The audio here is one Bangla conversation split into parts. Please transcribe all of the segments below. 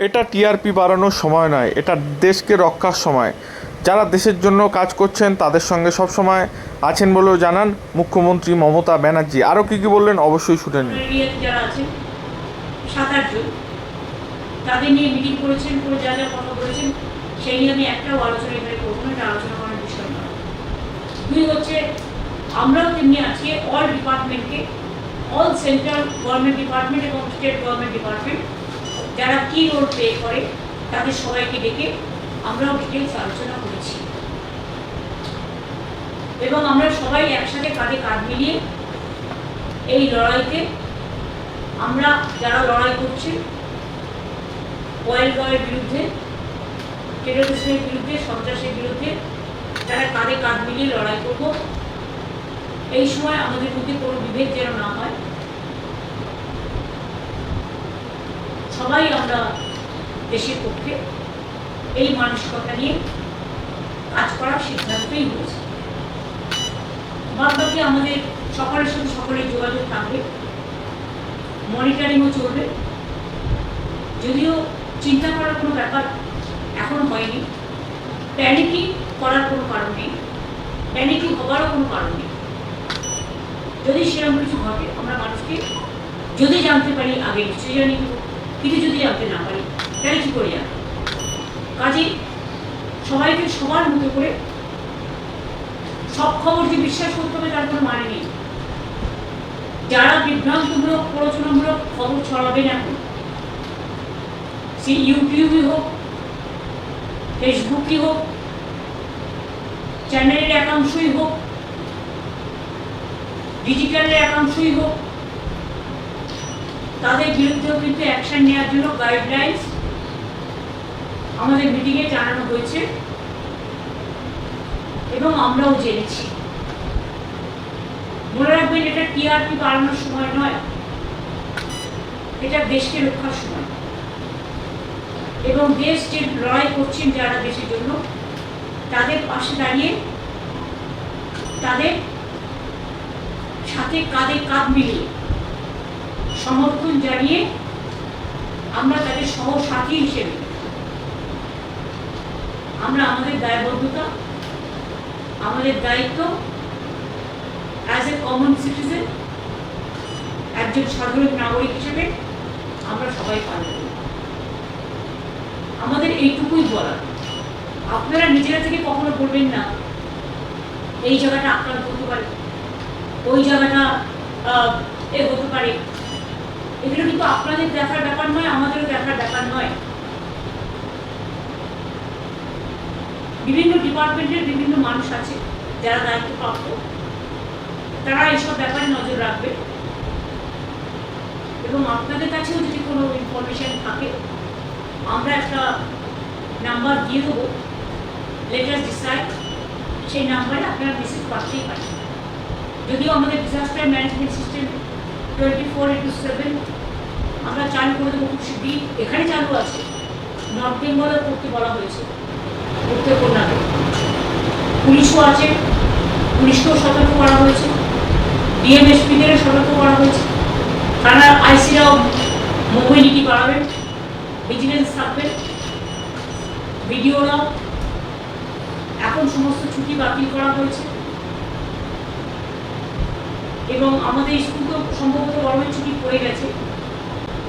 এটা টিআরপি বাড়ানোর সময় নয়, এটা দেশকে রক্ষার সময়। যারা দেশের জন্য কাজ করছেন, তাদের সঙ্গে সবসময় আছেন বলেও জানান মুখ্যমন্ত্রী মমতা ব্যানার্জি। আরও কী কী বললেন অবশ্যই শুনে নিন। তাদের নিয়ে মিটিং করেছেন করে যা যা কথা বলেছেন, সেই নিয়ে আমি একটাও আলোচনা এখানে করব না, এটা আলোচনা করার বিষয় দুই হচ্ছে, আমরাও তেমনি আজকে অল ডিপার্টমেন্টকে অল সেন্ট্রাল গভর্নমেন্ট ডিপার্টমেন্ট এবং স্টেট গভর্নমেন্ট ডিপার্টমেন্ট যারা কি রোল প্লে করে, তাদের সবাইকে ডেকে আমরাও ডিটেলস আলোচনা করেছি। এবং আমরা সবাই একসাথে কাঁধে কাঁধ মিলিয়ে এই লড়াইতে, আমরা যারা লড়াই করছি ওয়েলগাঁওয়ের বিরুদ্ধে টেরোরিস্টের বিরুদ্ধে, সন্ত্রাসের বিরুদ্ধে, যারা কাঁধে কাঁধ মিলিয়ে লড়াই করব, এই সময় আমাদের মধ্যে কোনো বিভেদ যেন না হয় সবাই আমরা দেশের পক্ষে এই মানসিকতা নিয়ে কাজ করার সিদ্ধান্তই হয়েছে বাদ বাকি আমাদের সকলের সাথে সকলের যোগাযোগ থাকবে মনিটরিংও চলবে। যদিও চিন্তা করার কোনো ব্যাপার এখন হয়নি প্যানিকি করার কোনো কারণ নেই প্যানিকি হবারও কোনো কারণ নেই। যদি সেরকম কিছু ঘটে, আমরা মানুষকে যদি জানতে পারি, আগে নিশ্চয়ই জানি দেবো। কিন্তু যদি জানতে না পারি, তাহলে কী করে জানব কাজেই সবাইকে সবার মতো করে সব খবর যে বিশ্বাস করতে হবে তার কোনো মানে নেই। যারা বিভ্রান্তমূলক, প্ররোচনামূলক খবর ছড়াবেন এখন, সে ইউটিউবই হোক, ফেসবুকই হোক, চ্যানেলের একাংশই হোক, ডিজিটালের একাংশই হোক তাদের বিরুদ্ধেও কিন্তু অ্যাকশন নেওয়ার জন্য গাইডলাইন্স আমাদের মিটিংয়ে জানানো হয়েছে এবং আমরাও জেনেছি। মনে রাখবেন এটা টিআরপি বাড়ানোর সময় নয়, এটা দেশকে রক্ষার সময়। এবং দেশ যে লড়াই করছেন যারা দেশের জন্য, তাদের পাশে দাঁড়িয়ে তাদের সাথে কাঁধে কাঁধ মিলিয়ে সমর্থন জানিয়ে আমরা তাদের সহসাথী হিসেবে, আমরা আমাদের দায়বদ্ধতা, আমাদের দায়িত্ব অ্যাজ এ কমন সিটিজেন একজন সাধারণ নাগরিক হিসেবে আমরা সবাই পালন করি। আমাদের এইটুকুই বলা আপনারা নিজেরা থেকে কখনো বলবেন না, এই জায়গাটা আক্রান্ত হতে পারে, ওই জায়গাটা এ হতে পারে। এগুলো কিন্তু আপনাদের দেখার ব্যাপার নয়, আমাদেরও দেখার ব্যাপার নয়। বিভিন্ন ডিপার্টমেন্টের বিভিন্ন মানুষ আছে যারা দায়িত্বপ্রাপ্ত। তারা এইসব ব্যাপারে নজর রাখবে। এবং আপনাদের কাছেও যদি কোনো ইনফরমেশন থাকে, আমরা একটা নাম্বার দিয়ে দেবো। লেটার ডিসাইড সেই নাম্বারে আপনারা মেসেজ পাঠাতেই পারেন যদিও আমাদের disaster management system twenty four into seven আমরা চালু করে দেবো খুব শিগগিরই। এখানে চালু আছে। নর্থ বেঙ্গলেও করতে বলা হয়েছে। করতে কন্যাকে পুলিশও আছে। পুলিশকেও সতর্ক করা হয়েছে। ডিএমএসপিদেরও সতর্ক করা হয়েছে। থানার আইসিরাও মোবাইলিটি বাড়াবেন ভিজিলেন্স থাকবেন ভিডিওরাও। এখন সমস্ত ছুটি বাতিল করা হয়েছে। এবং আমাদের স্কুল তো সম্ভবত গরমের ছুটি পড়ে গেছে।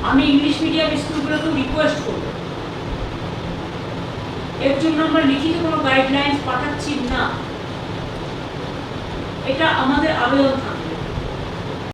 আমি ইংলিশ মিডিয়াম স্কুলগুলোকেও রিকোয়েস্ট করব। এর জন্য আমরা লিখিত কোনো গাইডলাইন পাঠাচ্ছি না। এটা আমাদের আবেদন থাকবে।